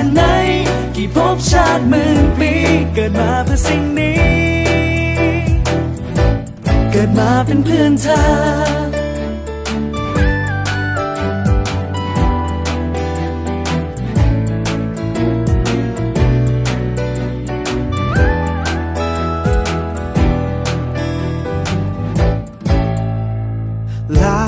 ค่ไหน กี่ภพชาติหมื่นปี เกิดมาเพื่อสิ่งนี้ เกิดมาเป็นเพื่อนเธอลา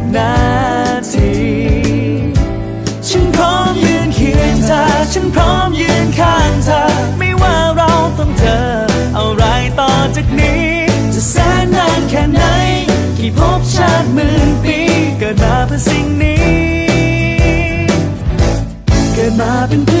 เพื่อสิ่งนี้ เกิดมาเป็นเพื่อ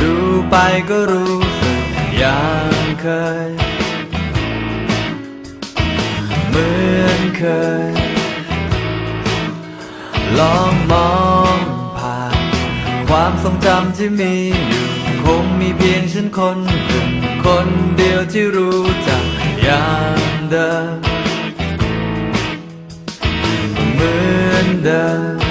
ดูไปก็รู้สึกอย่างเคย เหมือนเคย ลองมองผ่าน ความทรงจำที่มีอยู่ คงมีเพียงฉันคนหนึ่งคนเดียวที่รู้จักอย่างเดิมเหมือนเดิม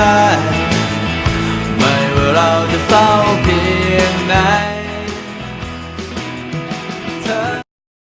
ได้ ไม่ว่าเราจะเศร้า